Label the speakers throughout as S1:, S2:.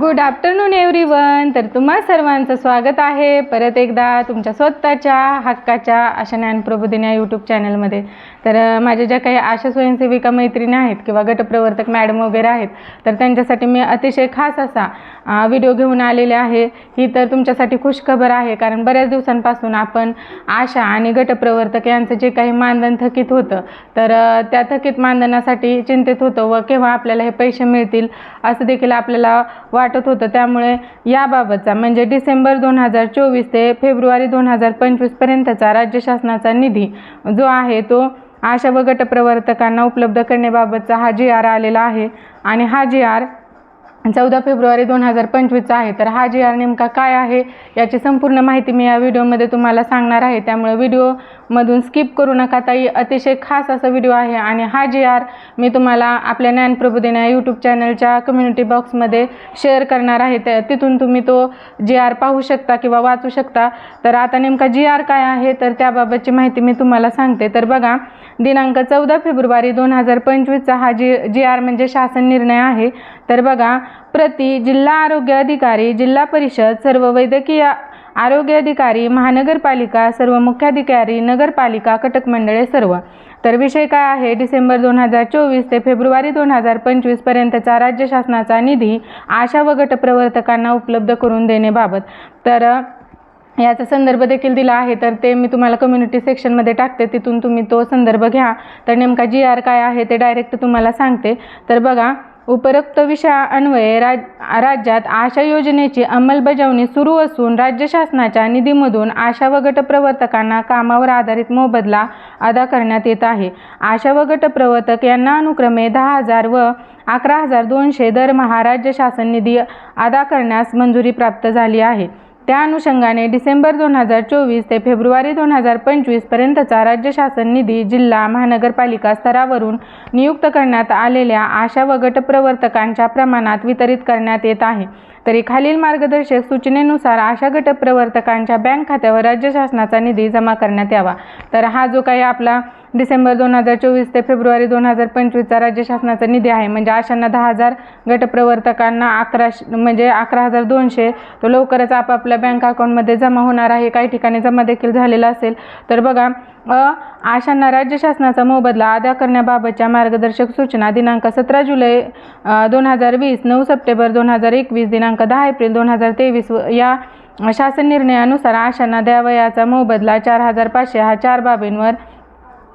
S1: Good afternoon everyone तर तुम्हा सर्वांचं स्वागत आहे. परत एकदा तुमच्या स्वतःच्या हक्काच्या अशा ज्ञानप्रबोधिनी या यूट्यूब चॅनलमध्ये तर माझ्या ज्या काही आशा स्वयंसेविका मैत्रिणी आहेत किंवा गटप्रवर्तक मॅडम वगैरे आहेत तर त्यांच्यासाठी मी अतिशय खास असा व्हिडिओ घेऊन आलेले आहे. ही तर तुमच्यासाठी खुशखबर आहे कारण बऱ्याच दिवसांपासून आपण आशा आणि गटप्रवर्तक यांचं जे काही मानधन थकीत होतं तर त्या थकीत मानधनासाठी चिंतित होतं व केव्हा आपल्याला हे पैसे मिळतील असं देखील आपल्याला वाटत होतं. त्यामुळे याबाबतचा म्हणजे डिसेंबर दोन हजार चोवीस ते फेब्रुवारी दोन हजार पंचवीसपर्यंतचा राज्य शासनाचा निधी जो आहे तो आशा व गटप्रवर्तकांना उपलब्ध करण्याबाबतचा हा जी आर आलेला आहे. आणि हा जी आर चौदा फेब्रुवारी दोन हजार पंचवीसचा आहे. तर हा जी आर नेमका काय आहे याची संपूर्ण माहिती मी या व्हिडिओमध्ये तुम्हाला सांगणार आहे. त्यामुळे व्हिडिओमधून स्किप करू नका ताई. अतिशय खास असा व्हिडिओ आहे आणि हा जी आर मी तुम्हाला आपल्या ज्ञानप्रबोधिनी या यूट्यूब चॅनलच्या कम्युनिटी बॉक्समध्ये शेअर करणार आहे. त्या तिथून तुम्ही तो जी आर पाहू शकता किंवा वाचू शकता. तर आता नेमका जी आर काय आहे तर त्याबाबतची माहिती मी तुम्हाला सांगते. तर बघा दिनांक चौदा फेब्रुवारी दोन हजार पंचवीसचा हा जी जी आर म्हणजे शासन निर्णय आहे. तर बघा प्रति जिल्हा आरोग्य अधिकारी जिल्हा परिषद सर्व वैद्यकीय आरोग्य अधिकारी महानगरपालिका सर्व मुख्याधिकारी नगरपालिका कटक मंडळे सर्व. तर विषय काय आहे? डिसेंबर दोन हजार चोवीस ते फेब्रुवारी दोन हजार पंचवीसपर्यंतचा राज्य शासनाचा निधी आशा व गटप्रवर्तकांना उपलब्ध करून देण्याबाबत तर याचा संदर्भ देखील दिला आहे. तर ते मी तुम्हाला कम्युनिटी सेक्शनमध्ये टाकते. तिथून तुम्ही तो संदर्भ घ्या. तर नेमका जी आर काय आहे ते डायरेक्ट तुम्हाला सांगते. तर बघा उपरोक्त विषयान्वये राज राज्यात आशा योजनेची अंमलबजावणी सुरू असून राज्य शासनाच्या निधीमधून आशा व गटप्रवर्तकांना कामावर आधारित मोबदला अदा करण्यात येत आहे. आशा व गटप्रवर्तक यांना अनुक्रमे दहा हजार व अकरा हजार दोनशे दरमहा राज्य शासन निधी अदा करण्यास मंजुरी प्राप्त झाली आहे. त्या अनुषंगाने डिसेंबर दोन हजार चोवीस ते फेब्रुवारी दोन हजार पंचवीसपर्यंतचा राज्य शासन निधी जिल्हा महानगरपालिका स्तरावरून नियुक्त करण्यात आलेल्या आशा व गटप्रवर्तकांच्या प्रमाणात वितरित करण्यात येत आहे. तरी खालील मार्गदर्शक सूचनेनुसार आशा गटप्रवर्तकांच्या बँक खात्यावर राज्य शासनाचा निधी जमा करण्यात यावा. तर हा जो काही आपला डिसेंबर दोन हजार चोवीस ते फेब्रुवारी दोन हजार पंचवीसचा राज्य शासनाचा निधी आहे. म्हणजे आशांना दहा हजार गटप्रवर्तकांना अकरा म्हणजे अकरा हजार दोनशे तो लवकरच आपापल्या बँक अकाउंटमध्ये जमा होणार आहे. काही ठिकाणी जमा देखील झालेला असेल. तर बघा अ आशांना राज्य शासनाचा मोबदला अदा करण्याबाबतच्या मार्गदर्शक सूचना दिनांक सतरा जुलै दोन हजार वीस नऊ सप्टेंबर दोन हजार एकवीस दिनांक दहा एप्रिल दोन हजार तेवीस या शासन निर्णयानुसार आशांना द्यावयाचा मोबदला चार हजार पाचशे हा चार बाबींवर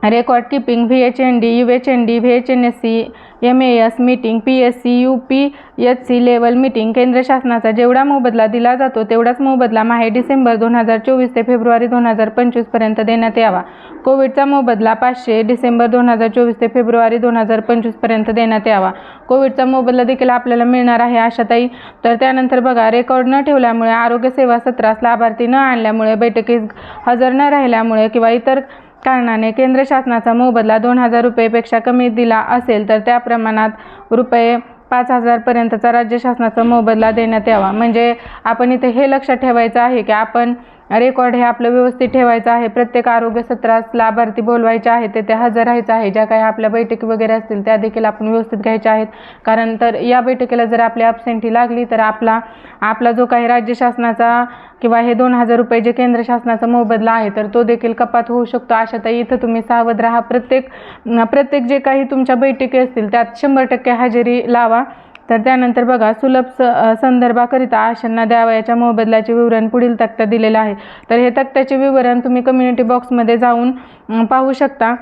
S1: record keeping V H N D U H N D V H N S C M A S meeting P S C U P H C level meeting केंद्र शासनाचा जेवढा मोबदला दिला जातो तेवढाच मोबदला माहे डिसेंबर दोन हजार चोवीस ते फेब्रुवारी दोन हजार पंचवीसपर्यंत देण्यात यावा. कोविडचा मोबदला पाचशे डिसेंबर दोन हजार चोवीस ते फेब्रुवारी दोन हजार पंचवीसपर्यंत देण्यात यावा. कोविडचा मोबदला देखील आपल्याला मिळणार आहे आशाताई. तर त्यानंतर बघा रेकॉर्ड न ठेवल्यामुळे आरोग्यसेवा सत्रास लाभार्थी न आणल्यामुळे बैठकीस हजर न राहिल्यामुळे किंवा इतर कारणाने केंद्र शासनाचा मोबदला दोन हजार रुपयेपेक्षा कमी दिला असेल तर त्या प्रमाणात रुपये पाच हजारपर्यंतचा राज्य शासनाचा मोबदला देण्यात यावा. म्हणजे आपण इथे हे लक्षात ठेवायचं आहे की आपण रेकॉर्ड हे आपलं व्यवस्थित ठेवायचं आहे. प्रत्येक आरोग्य सत्रास लाभार्थी बोलवायचे आहे ते ते हजर राहायचं आहे. ज्या काही आपल्या बैठकी वगैरे असतील त्या देखील आपण व्यवस्थित घ्यायच्या आहेत. कारण तर या बैठकीला जर आपली ॲबसेंटी लागली तर आपला आपला जो काही राज्य शासनाचा किंवा हे दोन हजार रुपये जे केंद्र शासनाचा मोबदला आहे तर तो देखील कपात होऊ शकतो. अशातही इथं तुम्ही सावध राहा. प्रत्येक प्रत्येक जे काही तुमच्या बैठकी असतील त्यात शंभर टक्के हजेरी लावा. तर त्यानंतर बघा सुलभ स संदर्भाकरिता आशांना द्यावयाच्या मोबदल्याचे विवरण पुढील तक्ता दिलेलं आहे. तर हे तक्त्याचे विवरण तुम्ही कम्युनिटी बॉक्समध्ये जाऊन पाहू शकता.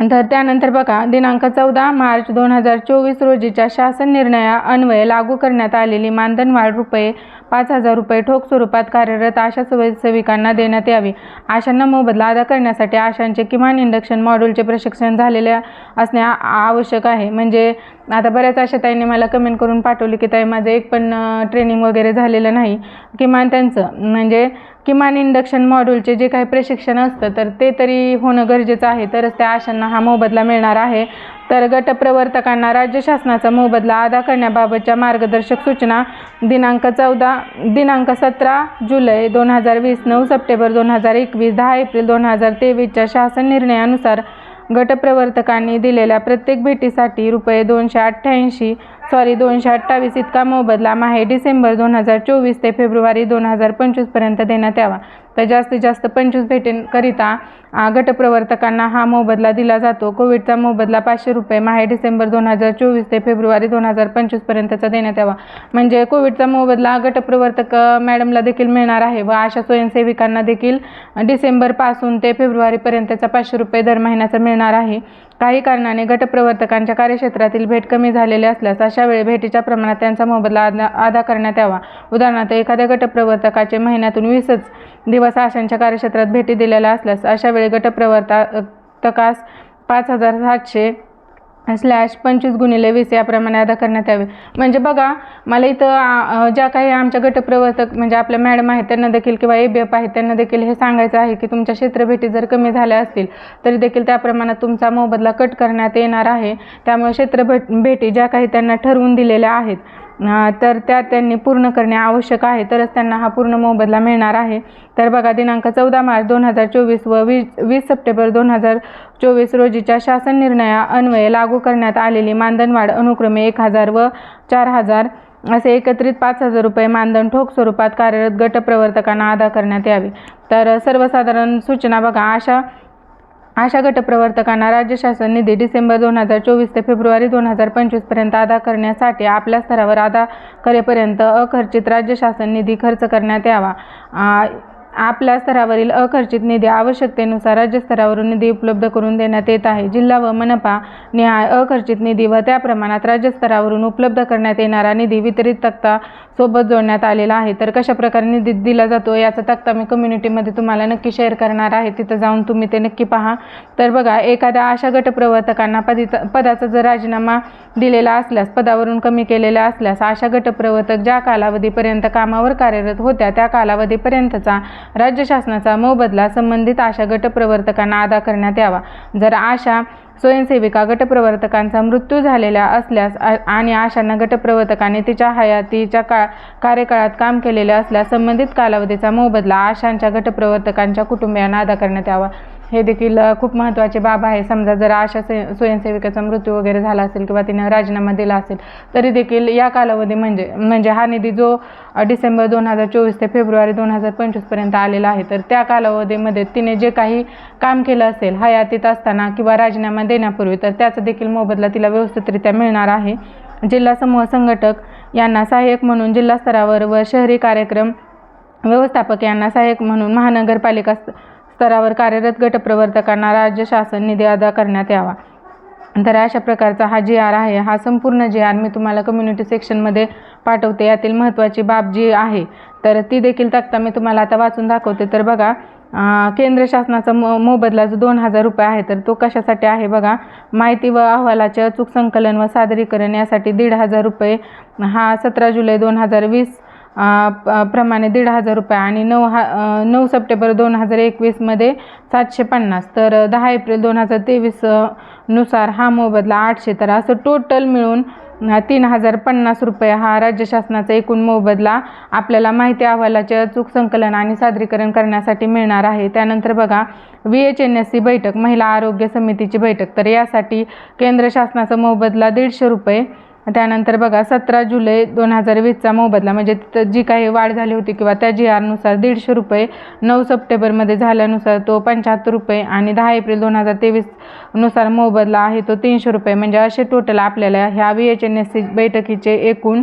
S1: तर त्यानंतर बघा दिनांक चौदा मार्च दोन हजार चोवीस रोजीच्या शासन निर्णया अन्वये लागू करण्यात आलेली मानधनवाढ रुपये पाच हजार रुपये ठोक स्वरूपात कार्यरत आशा स्वयंसेविकांना देण्यात यावी. आशांना मोबदला अदा करण्यासाठी आशांचे किमान इंडक्शन मॉड्यूलचे प्रशिक्षण झालेले असणे आवश्यक आहे. म्हणजे आता बऱ्याच अशा ताईंनी मला कमेंट करून पाठवली की ताई माझं एक पण ट्रेनिंग वगैरे झालेलं नाही. किमान त्यांचं म्हणजे किमान इंडक्शन मॉड्यूलचे जे काही प्रशिक्षण असतं तर ते तरी होणं गरजेचं आहे. तरच त्या आशांना हा मोबदला मिळणार आहे. तर गटप्रवर्तकांना राज्य शासनाचा मोबदला अदा करण्याबाबतच्या मार्गदर्शक सूचना दिनांक चौदा दिनांक सतरा जुलै दोन हजार वीस नऊ सप्टेंबर दोन हजार एकवीस दहा एप्रिल दोन हजार तेवीसच्या शासन निर्णयानुसार गटप्रवर्तकांनी दिलेल्या प्रत्येक भेटीसाठी रुपये दोनशे अठ्ठ्याऐंशी सॉरी दोनशे अठ्ठावीस इतका मोबदला माहे डिसेंबर दोन हजार चोवीस ते फेब्रुवारी दोन हजार पंचवीसपर्यंत देण्यात यावा. तर जास्तीत जास्त पंचवीस भेटींकरिता गटप्रवर्तकांना हा मोबदला दिला जातो. कोविडचा मोबदला पाचशे रुपये माहे डिसेंबर दोन हजार चोवीस ते फेब्रुवारी दोन हजार पंचवीसपर्यंतचा देण्यात यावा. म्हणजे कोविडचा मोबदला गटप्रवर्तक मॅडमला देखील मिळणार आहे व अशा स्वयंसेविकांना देखील डिसेंबरपासून ते फेब्रुवारीपर्यंतचा पाचशे रुपये दर महिन्याचा मिळणार आहे. काही कारणाने गटप्रवर्तकांच्या कार्यक्षेत्रातील भेट कमी झालेली असल्यास अशा वेळी भेटीच्या प्रमाणात त्यांचा मोबदला अदा अदा करण्यात यावा. उदाहरणार्थ एखाद्या गटप्रवर्तकाचे महिन्यातून वीसच दिवस आशांच्या कार्यक्षेत्रात भेटी दिलेल्या असल्यास अशा वेळी गटप्रवर्तकास पाच हजार सातशे स्लॅश पंचवीस गुणिले वीस याप्रमाणे अदा करण्यात यावे. म्हणजे बघा मला इथं ज्या काही आमच्या गटप्रवर्तक म्हणजे आपल्या मॅडम आहेत त्यांना देखील किंवा ए बी एफ आहेत त्यांना देखील हे सांगायचं आहे की तुमच्या क्षेत्रभेटी जर कमी झाल्या असतील तरी देखील त्या प्रमाणात तुमचा मोबदला कट करण्यात येणार आहे. त्यामुळे क्षेत्रभेट भेटी ज्या काही त्यांना ठरवून दिलेल्या आहेत तर त्या त्यांनी पूर्ण करणे आवश्यक आहे. तरच त्यांना हा पूर्ण मोबदला मिळणार आहे. तर बघा दिनांक चौदा मार्च दोन हजार चोवीस व वीस वीस सप्टेंबर दोन हजार चोवीस रोजीच्या शासन निर्णया अन्वये लागू करण्यात आलेली मानधनवाढ अनुक्रमे एक हजार व चार हजार असे एकत्रित पाच हजार रुपये मानधन ठोक स्वरूपात कार्यरत गटप्रवर्तकांना अदा करण्यात यावे. तर सर्वसाधारण सूचना बघा अशा अशा गटप्रवर्तकांना राज्य शासन निधी डिसेंबर दोन हजार चोवीस ते फेब्रुवारी दोन हजार पंचवीसपर्यंत अदा करण्यासाठी आपल्या स्तरावर अदा करेपर्यंत अखर्चित राज्य शासन निधी खर्च करण्यात यावा. आपल्या स्तरावरील अखर्चित निधी आवश्यकतेनुसार राज्य स्तरावरून निधी उपलब्ध करून देण्यात येत आहे. जिल्हा व मनपा निहाय अखर्चित निधी व त्या प्रमाणात राज्य स्तरावरून उपलब्ध करण्यात येणारा निधी वितरित तक्ता सोबत जोडण्यात आलेला आहे. तर कशा प्रकारे निधी दिला जातो याचा तक्ता मी कम्युनिटीमध्ये तुम्हाला नक्की शेअर करणार आहे. तिथं जाऊन तुम्ही ते नक्की पहा. तर बघा एखाद्या अशा गटप्रवर्तकांना पदिचा पदाचा जर राजीनामा दिलेला असल्यास पदावरून कमी केलेला असल्यास अशा गटप्रवर्तक ज्या कालावधीपर्यंत कामावर कार्यरत होत्या त्या कालावधीपर्यंतचा राज्य शासनाचा मोबदला संबंधित अशा गटप्रवर्तकांना अदा करण्यात यावा. जर अशा स्वयंसेविका गटप्रवर्तकांचा मृत्यू झालेला असल्यास आणि आशांना गटप्रवर्तकाने तिच्या हयातीच्या का कार्यकाळात काम केलेले असल्यास संबंधित कालावधीचा मोबदला आशांच्या गटप्रवर्तकांच्या कुटुंबियांना अदा करण्यात यावा. हे देखील खूप महत्त्वाचे बाब आहे. समजा जर आशा से स्वयंसेविकेचा मृत्यू वगैरे झाला असेल किंवा तिने राजीनामा दिला असेल तरी देखील या कालावधी म्हणजे म्हणजे हा निधी जो डिसेंबर दोन हजार चोवीस ते फेब्रुवारी दोन हजार पंचवीसपर्यंत आलेला आहे तर त्या कालावधीमध्ये तिने जे काही काम केलं असेल हयातीत असताना किंवा राजीनामा देण्यापूर्वी तर त्याचा देखील मोबदला तिला व्यवस्थितरित्या मिळणार आहे. जिल्हा समूह संघटक यांना सहाय्यक म्हणून जिल्हा स्तरावर व शहरी कार्यक्रम व्यवस्थापक यांना सहाय्यक म्हणून महानगरपालिका स्तरावर कार्यरत गटप्रवर्तकांना राज्य शासन निधी अदा करण्यात यावा. तर अशा प्रकारचा हा जी आर आहे. हा संपूर्ण जी आर मी तुम्हाला कम्युनिटी सेक्शनमध्ये पाठवते. यातील महत्त्वाची बाब जी आहे तर ती देखील तक्ता मी तुम्हाला आता वाचून दाखवते. तर बघा केंद्र शासनाचा मो मोबदला जो दोन हजार रुपये आहे तर तो कशासाठी आहे बघा? माहिती व अहवालाचे अचूक संकलन व सादरीकरण यासाठी दीड हजार रुपये हा सतरा जुलै दोन हजार वीस प्रमाणे दीड हजार रुपये आणि नऊ हा नऊ सप्टेंबर दोन हजार एकवीसमध्ये सातशे पन्नास. तर दहा एप्रिल दोन हजार तेवीसनुसार हा मोबदला आठशे. तर असं टोटल मिळून तीन हजार पन्नास रुपये हा राज्य शासनाचा एकूण मोबदला आपल्याला माहिती अहवालाचे अचूक संकलन आणि सादरीकरण करण्यासाठी मिळणार आहे. त्यानंतर बघा V H N S C बैठक महिला आरोग्य समितीची बैठक. तर यासाठी केंद्र शासनाचा मोबदला दीडशे रुपये त्यानंतर बघा सतरा जुलै दोन हजार वीसचा मोबदला. म्हणजे तिथं जी काही वाढ झाली होती किंवा त्या जी आरनुसार दीडशे रुपये नऊ सप्टेंबरमध्ये झाल्यानुसार तो पंच्याहत्तर रुपये आणि दहा एप्रिल दोन हजार तेवीसनुसार मोबदला आहे तो तीनशे रुपये. म्हणजे असे टोटल आपल्याला ह्या V H N S C बैठकीचे एकूण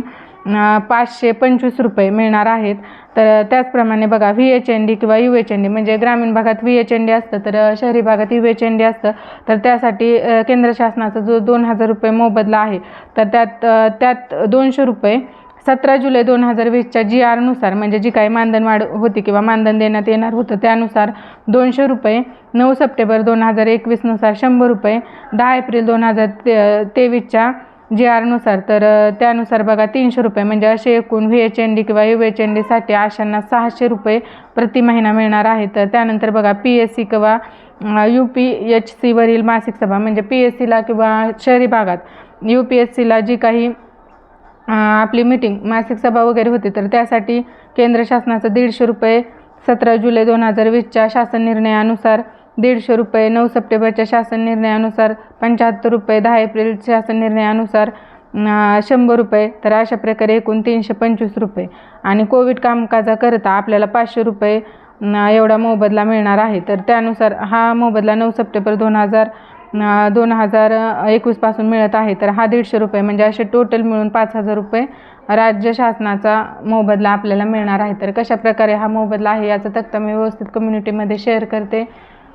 S1: पाचशे पंचवीस रुपये मिळणार आहेत. तर त्याचप्रमाणे बघा व्ही एच एन डी किंवा यू एच एन डी म्हणजे ग्रामीण भागात व्ही एच एन डी असतं तर शहरी भागात यू एच एन डी असतं. तर त्यासाठी केंद्र शासनाचा जो दोन हजार रुपये मोबदला आहे तर त्यात त्यात दोनशे रुपये सतरा जुलै दोन हजार वीसच्या जी आरनुसार म्हणजे जी काही मानधन वाढ होती किंवा मानधन देण्यात येणार होतं त्यानुसार दोनशे रुपये नऊ सप्टेंबर दोन हजार एकवीसनुसार शंभर रुपये दहा एप्रिल दोन हजार ते तेवीसच्या जी आरनुसार तर त्यानुसार बघा तीनशे रुपये. म्हणजे असे एकूण व्ही एच एन डी किंवा यू एच एन डीसाठी आशांना सहाशे रुपये प्रति महिना मिळणार आहे. तर त्यानंतर बघा पी एस सी किंवा यू पी एच सीवरील मासिक सभा म्हणजे पी एस सीला किंवा शहरी भागात यू पी एस सीला जी काही आपली मीटिंग मासिक सभा वगैरे होती तर त्यासाठी केंद्र शासनाचं दीडशे रुपये सतरा जुलै दोन हजार वीसच्या शासन निर्णयानुसार दीडशे रुपये नऊ सप्टेंबरच्या शासन निर्णयानुसार पंच्याहत्तर रुपये दहा एप्रिल शासन निर्णयानुसार शंभर रुपये तर अशा प्रकारे एकूण तीनशे पंचवीस रुपये. आणि कोविड कामकाजाकरता आपल्याला पाचशे रुपये एवढा मोबदला मिळणार आहे. तर त्यानुसार हा मोबदला नऊ सप्टेंबर दोन हजार दोन हजार एकवीसपासून मिळत आहे. तर हा दीडशे रुपये म्हणजे असे टोटल मिळून पाच हजार रुपये राज्य शासनाचा मोबदला आपल्याला मिळणार आहे. तर कशा प्रकारे हा मोबदला आहे याचा तक्ता मी व्यवस्थित कम्युनिटीमध्ये शेअर करते.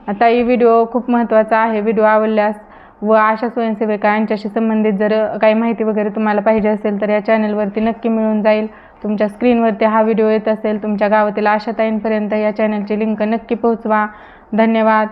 S1: आता ही व्हिडिओ खूप महत्त्वाचा आहे. व्हिडिओ आवडल्यास व आशा स्वयंसेविका यांच्याशी संबंधित जर काही माहिती वगैरे तुम्हाला पाहिजे असेल तर या चॅनलवरती नक्की मिळून जाईल. तुमच्या स्क्रीनवरती हा व्हिडिओ येत असेल. तुमच्या गावातील आशाताईंपर्यंत या चॅनलची लिंक नक्की पोहोचवा. धन्यवाद.